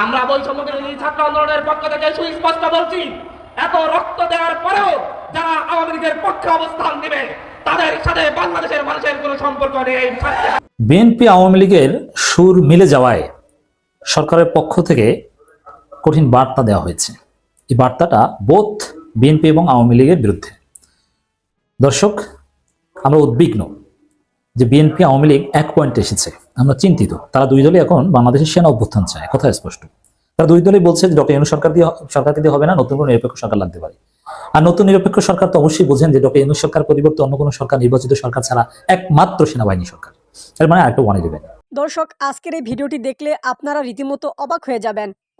আমরা বৈষম্য বিরোধী ছাত্র আন্দোলনের পক্ষ থেকে সুস্পষ্ট বলছি, এত রক্ত দেওয়ার পরেও যারা আওয়ামী লীগের পক্ষে অবস্থান নেবে, তাদের সাথে বাংলাদেশের মানুষের কোনো সম্পর্ক নেই। বিএনপি আওয়ামী লীগের সুর মিলে যাওয়ায় সরকারের পক্ষ থেকে কঠিন বার্তা দেওয়া হয়েছে। এই বার্তাটা বোধ বিএনপি এবং আওয়ামী লীগের বিরুদ্ধে। দর্শক, আমরা উদ্বিগ্ন। যে বিএনপি আওয়ামী লীগ এক পয়েন্টে এসেছে। আমরা চিন্তিত। তারা দুই দলই এখন বাংলাদেশের সেনা অভ্যুত্থান চায়। কথা স্পষ্ট। তারা দুই দলই বলছে যে ডক্টর ইনু সরকার দিয়ে সরকারকে দিয়ে হবে না, নতুন কোনো নিরপেক্ষ সরকার লাগতে পারে। আর নতুন নিরপেক্ষ সরকার তো অবশ্যই বোঝেন যে ডক্টর ইনু সরকার পরিবর্তে অন্য কোনো সরকার, নির্বাচিত সরকার ছাড়া একমাত্র সেনাবাহিনী সরকার। এর মানে আরেকটা ওয়ান ইলেভেন দর্শক, আজকের এই ভিডিওটি দেখলে আপনারা রীতিমতো অবাক হয়ে যাবেন।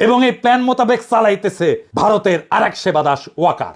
এবং এই প্ল্যান মোতাবেক চালাইতেছে ভারতের আরেক সেবা দাস ওয়াকার।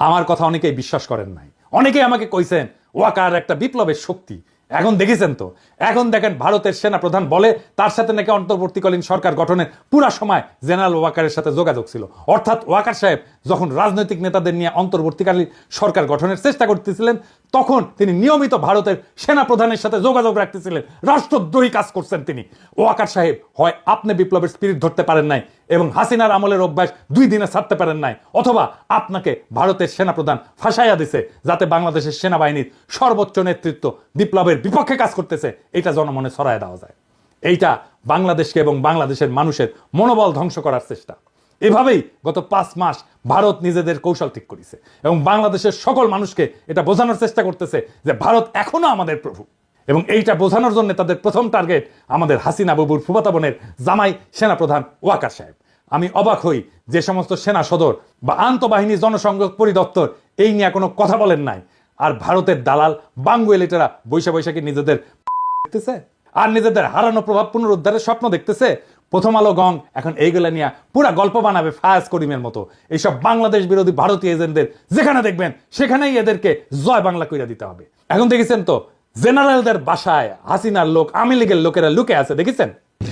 আমার কথা অনেকেই বিশ্বাস করেন নাই। অনেকেই আমাকে কইছেন, ওয়াকার একটা বিপ্লবের শক্তি। এখন দেখেছেন তো, এখন দেখেন ভারতের সেনা প্রধান বলে, তার সাথে নাকি অন্তর্বর্তীকালীন সরকার গঠনের পুরা সময় জেনারেল ওয়াকারের সাথে যোগাযোগ ছিল। অর্থাৎ ওয়াকার সাহেব যখন রাজনৈতিক নেতাদের নিয়ে অন্তর্বর্তীকালীন সরকার গঠনের চেষ্টা করতেছিলেন তখন তিনি নিয়মিত ভারতের সেনা প্রধানের সাথে যোগাযোগ রাখতেছিলেন। রাষ্ট্রদ্রোহী কাজ করছেন তিনি। ওয়াকার সাহেব, হয় আপনি বিপ্লবের স্পিরিট ধরতে পারেন নাই এবং হাসিনার আমলের অভ্যাস দুই দিনে ছাড়তে পারেন নাই, অথবা আপনাকে ভারতের সেনাপ্রধান ফাঁসাইয়া দিছে যাতে বাংলাদেশের সেনাবাহিনীর সর্বোচ্চ নেতৃত্ব বিপ্লবের বিপক্ষে কাজ করতেছে, এটা জনমনে ছড়ায় দেওয়া যায়। এইটা বাংলাদেশকে এবং বাংলাদেশের মানুষের মনোবল ধ্বংস করার চেষ্টা। এভাবেই গত পাঁচ মাস ভারত নিজেদের কৌশল ঠিক করেছে এবং বাংলাদেশের সকল মানুষকে এটা বোঝানোর চেষ্টা করতেছে যে ভারত এখনও আমাদের প্রভু। এবং এইটা বোঝানোর জন্য তাদের প্রথম টার্গেট আমাদের হাসিনা বাবুর ফুফাতা বোনের জামাই সেনাপ্রধান ওয়াকার সাহেব। আমি অবাক হই যে সমস্ত সেনা সদর বা আন্তঃবাহিনী জনসংযোগ পরিদপ্তর এই নিয়ে কোনো কথা বলেন নাই। আর ভারতের দালাল বাঙ্গু এলিটেরা বৈশা বৈশাখী নিজেদের দেখতেছে? আর নিজেদের হারানো প্রভাব পুনরুদ্ধারের স্বপ্ন দেখতেছে? প্রথম আলো গং এখন এইগুলা নিয়ে পুরা গল্প বানাবে ফায়াজ করিমের মতো। এইসব বাংলাদেশ বিরোধী ভারতীয় এজেন্টদের যেখানে দেখবেন সেখানেই এদেরকে জয় বাংলা কইরা দিতে হবে। এখন দেখেছেন তো জেনারেলদের বাসায় হাসিনার লোক আওয়ামী লীগের লোকেরা লুকে আছে দেখেছেন?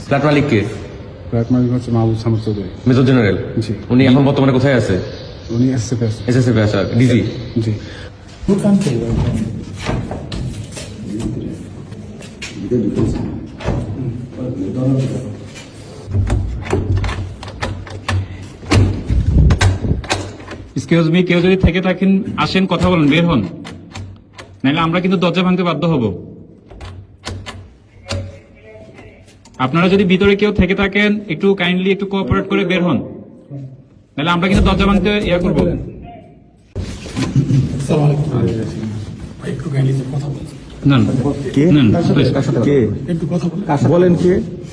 ফ্ল্যাট কে? ফ্ল্যাট হচ্ছে মাহবুব সামর চৌধুরী। Major general? জি। উনি এখন বর্তমানে কোথায় আছে? উনি এসএসএফ আছে। ডিজি? জি। এক্সকিউজ মি কেউ যদি থেকে থাকেন আসেন কথা বলেন বের হন। নাহলে আমরা কিন্তু দরজা ভাঙতে বাধ্য হব। আপনারা যদি ভিতরে কেউ থেকে থাকেন একটু কাইন্ডলি একটু কোঅপারেট করে বের হন। নাহলে আমরা কিন্তু দরজা ভাঙতে ইয়া করব। নেন নেন please। বলেন কে?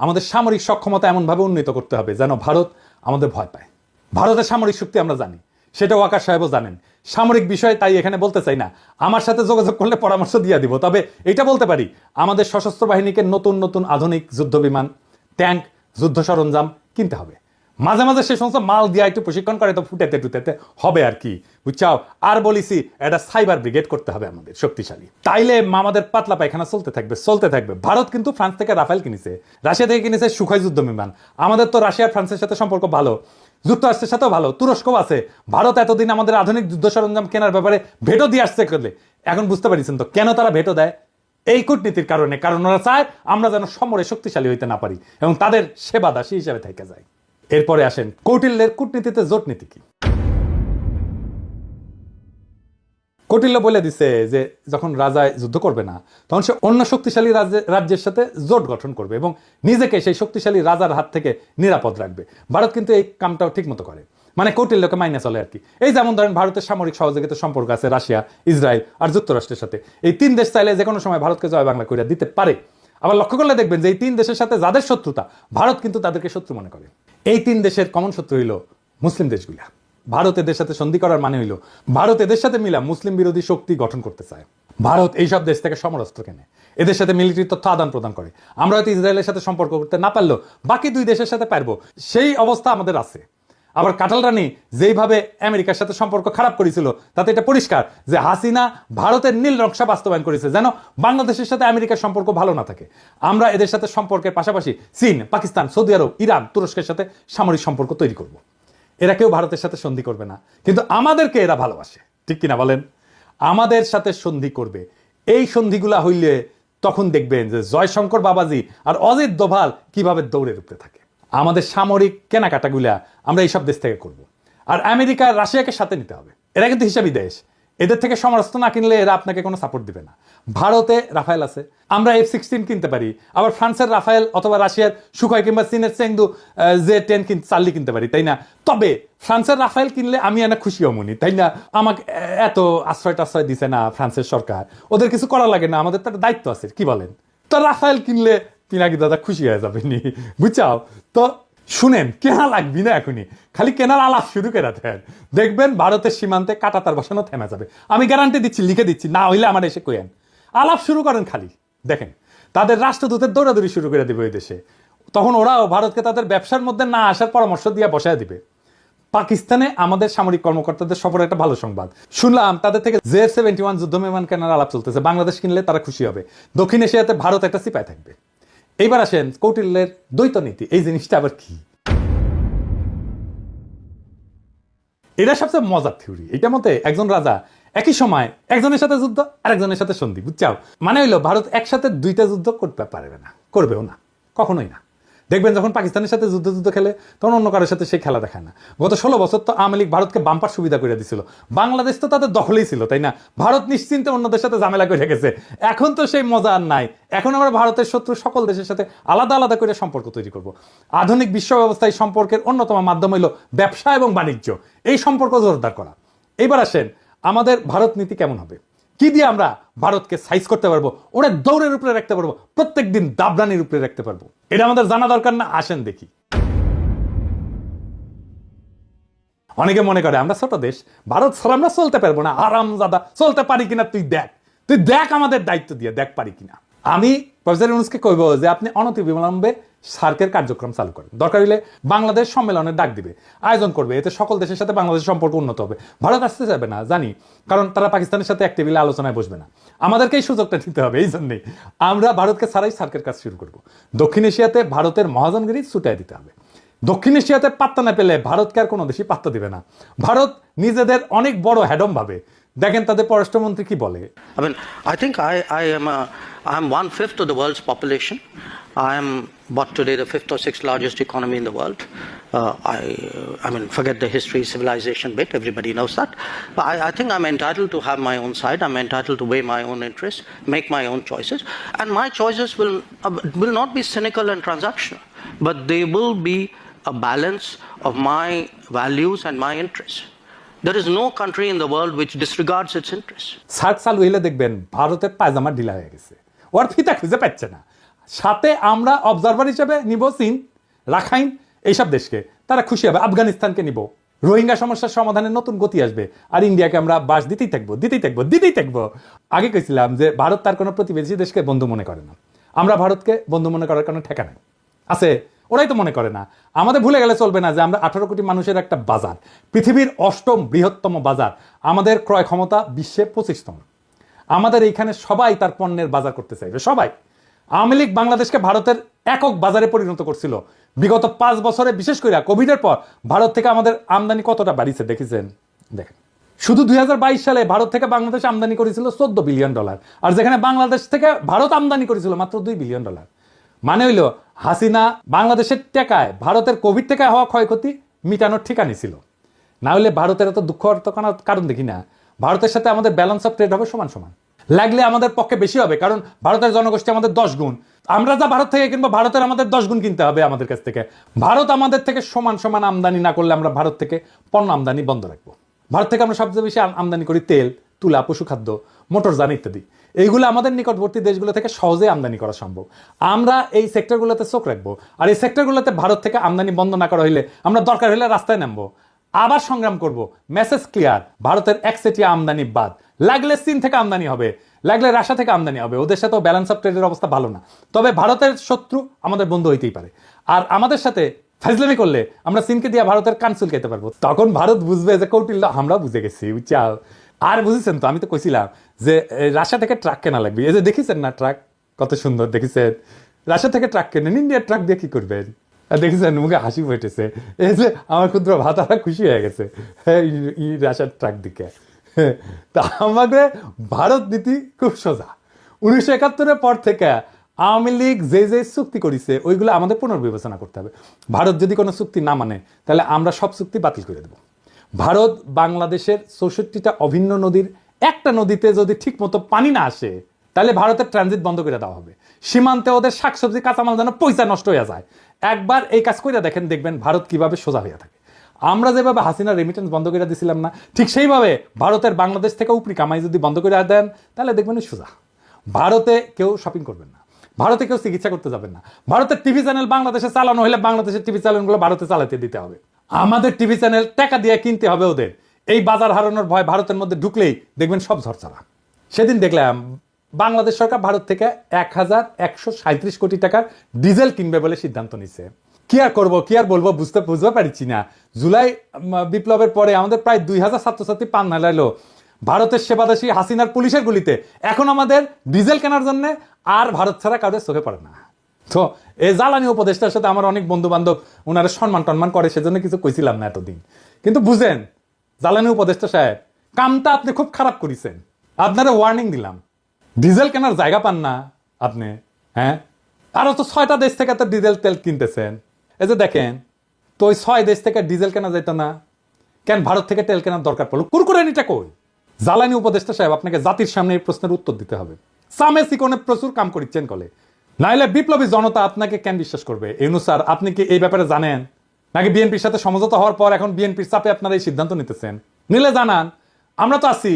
আমাদের সামরিক সক্ষমতা এমনভাবে উন্নীত করতে হবে যেন ভারত আমাদের ভয় পায়। ভারতের সামরিক শক্তি আমরা জানি সেটা ওয়াকার সাহেবও জানেন। সামরিক বিষয়ে তাই এখানে বলতে চাই না। আমার সাথে যোগাযোগ করলে পরামর্শ দিয়ে দিব, তবে এটা বলতে পারি, আমাদের সশস্ত্র বাহিনীকে নতুন নতুন আধুনিক যুদ্ধ বিমান, ট্যাঙ্ক, যুদ্ধ সরঞ্জাম কিনতে হবে। মাঝে মাঝে সে সমস্ত মাল দিয়া একটু প্রশিক্ষণ করে তো ফুটেতে টুটেতে হবে আর কি। বুঝছাও? আর বলিছি একটা সাইবার ব্রিগেড করতে হবে আমাদের, শক্তিশালী। তাইলে আমাদের পাতলা পায়খানা চলতে থাকবে চলতে থাকবে। ভারত কিন্তু ফ্রান্স থেকে রাফেল কিনেছে, রাশিয়া থেকে কিনেছে সুখয় যুদ্ধ বিমান। আমাদের তো রাশিয়া ফ্রান্সের সাথে সম্পর্ক ভালো, যুক্তরাষ্ট্রের সাথেও ভালো, তুরস্কও আছে। ভারত এতদিন আমাদের আধুনিক যুদ্ধ সরঞ্জাম কেনার ব্যাপারে ভেটো দিয়ে আসছে করলে এখন বুঝতে পারিছেন তো, কেন তারা ভেটো দেয়? এই কূটনীতির কারণে, কারণ ওরা চায় আমরা যেন সমরে শক্তিশালী হইতে না পারি, এবং তাদের সেবা দাসী হিসেবে থেকে যায়। এরপরে আসেন, কৌটিল্যের কূটনীতিতে জোট নীতি কি? কৌটিল্য বলে দিছে যে যখন রাজায় যুদ্ধ করবে না, তখন সে অন্য শক্তিশালী রাজ্যের সাথে জোট গঠন করবে এবং নিজেকে সেই শক্তিশালী রাজার হাত থেকে নিরাপদ রাখবে। ভারত কিন্তু এই কামটাও ঠিক মতো করে। মানে কৌটিল্যকে মাইনে চলে আর কি। এই যেমন ধরেন, ভারতের সামরিক সহযোগিতা সম্পর্ক আছে রাশিয়া, ইসরায়েল আর যুক্তরাষ্ট্রের সাথে। এই তিন দেশ চাইলে যে কোনো সময় ভারতকে জয় বাংলা করে দিতে পারে। আবার লক্ষ্য করলে দেখবেন যে এই তিন দেশের সাথে যাদের শত্রুতা, ভারত কিন্তু তাদেরকে শত্রু মনে করে। এই তিন দেশের কমন শত্রু হইল মুসলিম দেশগুলা। ভারত এদের সাথে সন্ধি করার মানে হইল, ভারত এদের সাথে মিলা মুসলিম বিরোধী শক্তি গঠন করতে চায়। ভারত এইসব দেশ থেকে সমরাস্ত্র কেনে, এদের সাথে মিলিটারি তথ্য আদান প্রদান করে। আমরা হয়তো ইসরায়েলের সাথে সম্পর্ক করতে না পারলেও বাকি দুই দেশের সাথে পারব। সেই অবস্থা আমাদের আছে। আবার কাটাল রানী যেইভাবে আমেরিকার সাথে সম্পর্ক খারাপ করেছিল, তাতে এটা পরিষ্কার যে হাসিনা ভারতের নীল নকশা বাস্তবায়ন করেছে, যেন বাংলাদেশের সাথে আমেরিকার সম্পর্ক ভালো না থাকে। আমরা এদের সাথে সম্পর্কের পাশাপাশি চীন, পাকিস্তান, সৌদি আরব, ইরান, তুরস্কের সাথে সামরিক সম্পর্ক তৈরি করব। এরা কেউ ভারতের সাথে সন্ধি করবে না, কিন্তু আমাদেরকে এরা ভালোবাসে। ঠিক কিনা বলেন? আমাদের সাথে সন্ধি করবে। এই সন্ধিগুলা হইলে তখন দেখবেন যে জয়শঙ্কর বাবাজি আর অজিত দোভাল কীভাবে দৌড়ের উপরে থাকে। আমাদের সামরিক কেনাকাটাগুলা আমরা এইসব দেশ থেকে করব। আর আমেরিকা রাশিয়াকে সাথে নিতে হবে। এরা কিন্তু হিসাবই দেশ। এদের থেকে সমরাস্ত্র না কিনলে এরা আপনাকে কোনো সাপোর্ট দিবে না। ভারতে রাফায়েল আছে। আমরা এফ সিক্সটিন কিনতে পারি। আবার ফ্রান্সের রাফায়েল অথবা রাশিয়ার সুখয় কিংবা চীনের চেংদু জে টেন চার্লি কিনতে পারি, তাই না? তবে ফ্রান্সের রাফায়েল কিনলে আমি এনা খুশি হমনি তাই না? আমাকে এত আশ্রয় টাশ্রয় দিছে না ফ্রান্সের সরকার। ওদের কিছু করা লাগে না, আমাদের তো একটা দায়িত্ব আছে, কি বলেন? তো রাফায়েল কিনলে পিনাকি দাদা খুশি হয়ে যাবে নি। বুঝছাও? তো শুনেন, কেনা লাগবি না এখনই। খালি কেনার আলাপ শুরু করে দেন। দেখবেন ভারতের সীমান্তে কাটাতার বসানো থেমে যাবে। আমি গ্যারান্টি দিচ্ছি, লিখে দিচ্ছি, না হইলে আমার এসে কইেন আলাপ শুরু করেন খালি। দেখেন, তাদের রাষ্ট্রদূতের দৌড়াদৌড়ি শুরু করে দিবে ওই দেশে। তখন ওরাও ভারতকে তাদের ব্যবসার মধ্যে না আসার পরামর্শ দিয়ে বসায় দিবে। পাকিস্তানে আমাদের সামরিক কর্মকর্তাদের সফর একটা ভালো সংবাদ। শুনলাম, তাদের থেকে জে সেভেন্টি ওয়ান যুদ্ধ বিমান কেনার আলাপ চলতেছে। বাংলাদেশ কিনলে তারা খুশি হবে। দক্ষিণ এশিয়াতে ভারত একটা সিপাই থাকবে। এইবার আসেন কৌটিল্যের দ্বৈত নীতি, এই জিনিসটা আবার কি? এটা সবচেয়ে মজার থিওরি। এটা মতে একজন রাজা একই সময় একজনের সাথে যুদ্ধ আর একজনের সাথে সন্ধি, বুঝছাও? মানে হইল ভারত একসাথে দুইটা যুদ্ধ করতে পারবে না, করবেও না, কখনোই না। দেখবেন যখন পাকিস্তানের সাথে যুদ্ধ যুদ্ধ খেলে, তখন অন্য কারোর সাথে সেই খেলা দেখায় না। গত ষোলো বছর তো আওয়ামী লীগ ভারতকে বাম্পার সুবিধা করে দিছিল। বাংলাদেশ তো তাদের দখলেই ছিল, তাই না? ভারত নিশ্চিন্তে অন্যদের সাথে ঝামেলা করে গেছে। এখন তো সেই মজা আর নাই। এখন আমরা ভারতের শত্রু সকল দেশের সাথে আলাদা আলাদা করে সম্পর্ক তৈরি করব। আধুনিক বিশ্ব ব্যবস্থায় সম্পর্কের অন্যতম মাধ্যম হইল ব্যবসা এবং বাণিজ্য। এই সম্পর্ক জোরদার করা। এইবার আসেন, আমাদের ভারত নীতি কেমন হবে? কি দিয়ে আমরা ভারতকে সাইজ করতে পারব? ওরা দৌড়ের উপরে রাখতে পারব। প্রত্যেক দিন দাবরানির উপরে রাখতে পারব। এটা আমাদের জানা দরকার না, আসেন দেখি। অনেকে মনে করে, আমরা ছোট দেশ, ভারত ছাড়া আমরা চলতে পারব না। আরাম দাদা চলতে পারি কিনা তুই দেখ। তুই দেখ আমাদের দায়িত্ব দিয়ে, দেখ পারি কিনা। আমি প্রফেসর ইউনুসকে কইব যে আপনি অনতিবিলম্বে সার্কের কার্যক্রম চালু করেন। দরকার হলে বাংলাদেশ সম্মেলনের ডাক দিবে, আয়োজন করবে। এতে সকল দেশের সাথে বাংলাদেশের সম্পর্ক উন্নত হবে। ভারত আসতে যাবে না, জানি, কারণ তারা পাকিস্তানের সাথে এক টেবিলে আলোচনায় বসবে না। আমাদেরকে এই সুযোগটা নিতে হবে, এই জন্যই আমরা ভারতকে ছাড়াই সার্কের কাজ শুরু করব। দক্ষিণ এশিয়াতে ভারতের মহাজনগিরি ছুটাই দিতে হবে। দক্ষিণ এশিয়াতে পাত্তা না পেলে ভারতকে আর কোনো দেশই পাত্তা দিবে না। ভারত নিজেদের অনেক বড় হ্যাডম ভাবে দেখেন তাদের পররাষ্ট্রমন্ত্রী কি বলে I mean, I think I, I am a, I'm one fifth of the world's population. I am what today the fifth or sixth largest economy in the world. Uh, I, uh, I mean, forget the history, civilization bit. Everybody knows that. But I, I think I'm entitled to have my own side. I'm entitled to weigh my own interests, make my own choices, and my choices will uh, will not be cynical and transactional, but they will be a balance of my values and my interests. There is no country in the world which disregards its interests. SAARC চালু হইলে দেখবেন, ভারতের পায়জামা ঢিলা হয়ে গেছে। ওর ফিতা খুঁজে পাচ্ছে না। সাথে আমরা অবজারভার হিসেবে নিব চীন, রাখাইন, এইসব দেশকে। তারা খুশি হবে, আফগানিস্তানকে নিব। রোহিঙ্গা সমস্যার সমাধানে নতুন গতি আসবে। আর ইন্ডিয়াকে আমরা বাস দিতেই থাকব দিতেই থাকব দিতেই থাকব। আগে কইছিলাম যে, ভারত তার কোনো প্রতিবেশী দেশকে বন্ধু মনে করে না। আমরা ভারতকে বন্ধু মনে করার কোনো ঠেকা নাই। আছে ওরাই তো মনে করে না। আমাদের ভুলে গেলে চলবে না যে আমরা আঠারো কোটি মানুষের একটা বাজার। পৃথিবীর অষ্টম বৃহত্তম বাজার। আমাদের ক্রয় ক্ষমতা বিশ্বে পঁচিশতম। আমাদের এইখানে সবাই তার পণ্যের বাজার করতে চাইবে, সবাই। আওয়ামী লীগ বাংলাদেশকে ভারতের একক বাজারে পরিণত করছিল। বিগত পাঁচ বছরে, বিশেষ করে কোভিডের পর, ভারত থেকে আমাদের আমদানি কতটা বাড়িছে দেখেছেন? দেখেন। শুধু দুই হাজার বাইশ সালে ভারত থেকে বাংলাদেশ আমদানি করেছিল চোদ্দ বিলিয়ন ডলার। আর যেখানে বাংলাদেশ থেকে ভারত আমদানি করেছিল মাত্র দুই বিলিয়ন ডলার। মানে হইল, হাসিনা বাংলাদেশের টেকায়, ভারতের কোভিড থেকে হওয়া ক্ষয়ক্ষতি মিটানোর ঠিকানি ছিল। না হলে ভারতের এত দুঃখ কারণ দেখি না। ভারতের সাথে আমাদের ব্যালেন্স অফ ট্রেড হবে সমান সমান। লাগলে আমাদের পক্ষে বেশি হবে, কারণ ভারতের জনগোষ্ঠী আমাদের দশ গুণ। আমরা যা ভারত থেকে কিনবো, ভারতের আমাদের দশ গুণ কিনতে হবে আমাদের কাছ থেকে। ভারত আমাদের থেকে সমান সমান আমদানি না করলে আমরা ভারত থেকে পণ্য আমদানি বন্ধ রাখব। ভারত থেকে আমরা সবচেয়ে বেশি আমদানি করি তেল, তুলা পশু পশুখাদ্য, মোটরযান ইত্যাদি। এইগুলো আমাদের নিকটবর্তী দেশগুলো থেকে সহজে আমদানি করা সম্ভব। আমরা এই সেক্টরগুলোতে চোখ রাখব, আর এই সেক্টরগুলোতে ভারত থেকে আমদানি বন্ধ না করা হইলে আমরা দরকার হলে রাস্তায় নামবো। আবার সংগ্রাম করব। মেসেজ ক্লিয়ার, ভারতের একচেটিয়া আমদানি বাদ। লাগলে চীন থেকে আমদানি হবে, লাগলে রাশিয়া থেকে আমদানি হবে। ওদের সাথেও ব্যালেন্স অফ ট্রেডের অবস্থা ভালো না। তবে ভারতের শত্রু আমাদের বন্ধু হইতেই পারে। আর আমাদের সাথে ফাইজলামি করলে আমরা চীনকে দিয়ে ভারতের কানসুল খেতে পারব। তখন ভারত বুঝবে যে কৌটিল্য, আমরা বুঝে গেছি বুঝছাও আর বুঝেছেন তো আমি তো কইছিলাম যে রাশিয়া থেকে ট্রাক কেনা লাগবে। এই যে দেখেছেন না ট্রাক কত সুন্দর দেখেছেন? রাশিয়া থেকে ট্রাক কেনেন ইন্ডিয়ার ট্রাক দিয়ে কি করবেন? দেখেছেন মুখে হাসি ফুটেছে। এই যে আমার ক্ষুদ্র ভাতারা খুশি হয়ে গেছে। হ্যাঁ, রাশিয়ার ট্রাক দিকে। তা আমাদের ভারত নীতি খুব সোজা। উনিশশো একাত্তরের পর থেকে আওয়ামী লীগ যে যে চুক্তি করেছে ওইগুলো আমাদের পুনর্বিবেচনা করতে হবে। ভারত যদি কোনো চুক্তি না মানে তাহলে আমরা সব চুক্তি বাতিল করে দেব। ভারত বাংলাদেশের চৌষট্টিটা অভিন্ন নদীর একটা নদীতে যদি ঠিক মতো পানি না আসে, তাহলে ভারতের ট্রানজিট বন্ধ করে দেওয়া হবে। সীমান্তে ওদের শাকসবজি, কাঁচামাল যেন পয়সা নষ্ট হয়ে যায়। একবার এই কাজ করে দেখেন, দেখবেন ভারত কীভাবে সোজা হয়ে থাকে। আমরা যেভাবে হাসিনা রেমিটেন্স বন্ধ করে দিছিলাম না, ঠিক সেইভাবে ভারতের বাংলাদেশ থেকে উপরি কামাই যদি বন্ধ করে দেন, তাহলে দেখবেন সোজা। ভারতে কেউ শপিং করবেন না। ভারতে কেউ চিকিৎসা করতে যাবেন না। ভারতের টিভি চ্যানেল বাংলাদেশে চালানো হলে বাংলাদেশের টিভি চ্যানেলগুলো ভারতে চালাতে দিতে হবে। আমাদের টিভি চ্যানেল টাকা দিয়ে কিনতে হবে ওদের। এই বাজার হারানোর ভয় ভারতের মধ্যে ঢুকলেই দেখবেন সব ঝরঝরা। সেদিন দেখলাম, বাংলাদেশ সরকার ভারত থেকে এক হাজার একশো সাঁত্রিশ কোটি টাকার ডিজেল কিনবে বলে সিদ্ধান্ত নিছে। কি আর করব, কি আর বলব বুঝতে বুঝতে পারছি না। জুলাই বিপ্লবের পরে আমাদের প্রায় দুই হাজার ছাত্রছাত্রী পান নালাইলো ভারতের সেবাদাসী হাসিনার পুলিশের গুলিতে। এখন আমাদের ডিজেল কেনার জন্য আর ভারত ছাড়া কারোর চোখে পড়ে না। তো এই জ্বালানি উপদেষ্টার সাথে আমার অনেক বন্ধু বান্ধব ওনারা সম্মান টন্মান করে, সেজন্য কিছু কইছিলাম না এতদিন। কিন্তু বুঝেন, জ্বালানি উপদেষ্টা সাহেব, কামটা আপনি খুব খারাপ করেছেন। আপনারা ওয়ার্নিং দিলাম। ডিজেল কেনার জায়গা পান না আপনি হ্যাঁ? আরও তো ছয়টা দেশ থেকে তো ডিজেল তেল কিনতেছেন। এই যে দেখেন, তো ওই ছয় দেশ থেকে ডিজেল কেনা যেত না। কেন ভারত থেকে তেল কেনার দরকার পড়ল? কুরকুরানিটা কই? জ্বালানি উপদেষ্টা সাহেব, আপনাকে জাতির সামনে এই প্রশ্নের উত্তর দিতে হবে। সামে সিকোনে প্রচুর কাম করিচ্ছেন কলে। নাইলে বিপ্লবী জনতা আপনাকে কেন বিশ্বাস করবে? ইউনু স্যার, আপনি কি এই ব্যাপারে জানেন? নাকি বিএনপির সাথে সমঝোতা হওয়ার পর এখন বিএনপির চাপে আপনারা এই সিদ্ধান্ত নিতেছেন? নিলে জানান, আমরা তো আছি,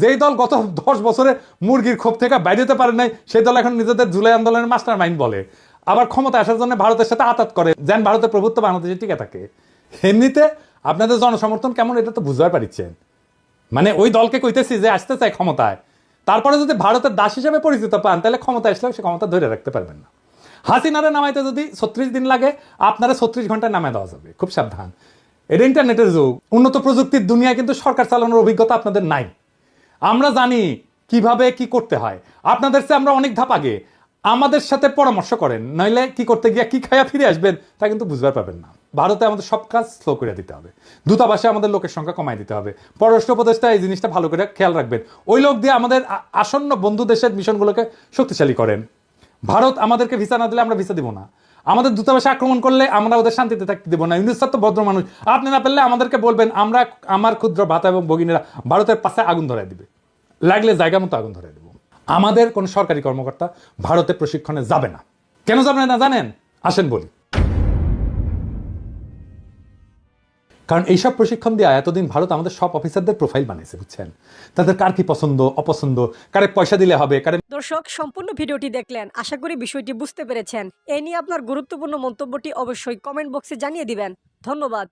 যেই দল গত দশ বছরে মুরগির ক্ষোভ থেকে বাইরে যেতে পারে নাই, সেই দল এখন নিজেদের জুলাই আন্দোলনের মাস্টার মাইন্ড বলে। আবার ক্ষমতা আসার জন্য ভারতের সাথে আতাত করে, যেন ভারতের প্রভুত্ব বাংলাদেশে টিকে থাকে। এমনিতে আপনাদের জনসমর্থন কেমন, এটা তো বুঝতে পারছেন মানে ওই দলকে কইতেছি যে আসতে চায় ক্ষমতায় তারপরে যদি ভারতের দাস হিসেবে পরিচিত পান, তাহলে ক্ষমতা আসলেও সে ক্ষমতা ধরে রাখতে পারবেন না। হাসিনারে নামাইতে যদি ছত্রিশ দিন লাগে, আপনারা ছত্রিশ ঘন্টায় নামায় দেওয়া যাবে। খুব সাবধান। এটা ইন্টারনেটের যুগ। উন্নত প্রযুক্তির দুনিয়ায় কিন্তু সরকার চালানোর অভিজ্ঞতা আপনাদের নাই। আমরা জানি কীভাবে কি করতে হয়। আপনাদের চেয়ে আমরা অনেক ধাপ আগে। আমাদের সাথে পরামর্শ করেন, নইলে কি করতে গিয়ে কি খাইয়া ফিরে আসবেন, তা কিন্তু বুঝবার পাবেন না। ভারতে আমাদের সব কাজ স্লো করে দিতে হবে। দূতাবাসে আমাদের লোকের সংখ্যা কমাই দিতে হবে। পররাষ্ট্র উপদেষ্টা এই জিনিসটা ভালো করে খেয়াল রাখবেন। ওই লোক দিয়ে আমাদের আসন্ন বন্ধু দেশের মিশনগুলোকে শক্তিশালী করেন। ভারত আমাদেরকে ভিসা না দিলে আমরা ভিসা দিব না। আমাদের দূতাবাসে আক্রমণ করলে আমরা ওদের শান্তিতে থাকতে দেবো না। ইউনুস তো ভদ্র মানুষ। আপনি না পেলে আমাদেরকে বলবেন, আমরা আমার ক্ষুদ্র ভাতা এবং ভগিনীরা ভারতের পাশে আগুন ধরায় দিবে। লাগলে জায়গা মতো আগুন ধরায় দেবো। আমাদের কোন সরকারি কর্মকর্তা ভারতে প্রশিক্ষণে যাবে না। কেন যাবে না জানেন? আসেন বলি। কারণ এইসব প্রশিক্ষণ দেওয়া এতদিন ভারত আমাদের সব অফিসারদের প্রোফাইল বানিয়েছে, বুঝছেন? তাদের কার কি পছন্দ, অপছন্দ, কারে পয়সা দিলে হবে, কারে দর্শক, সম্পূর্ণ ভিডিওটি দেখলেন। আশা করি বিষয়টি বুঝতে পেরেছেন। এ নিয়ে আপনার গুরুত্বপূর্ণ মন্তব্যটি অবশ্যই কমেন্ট বক্সে জানিয়ে দিবেন। ধন্যবাদ।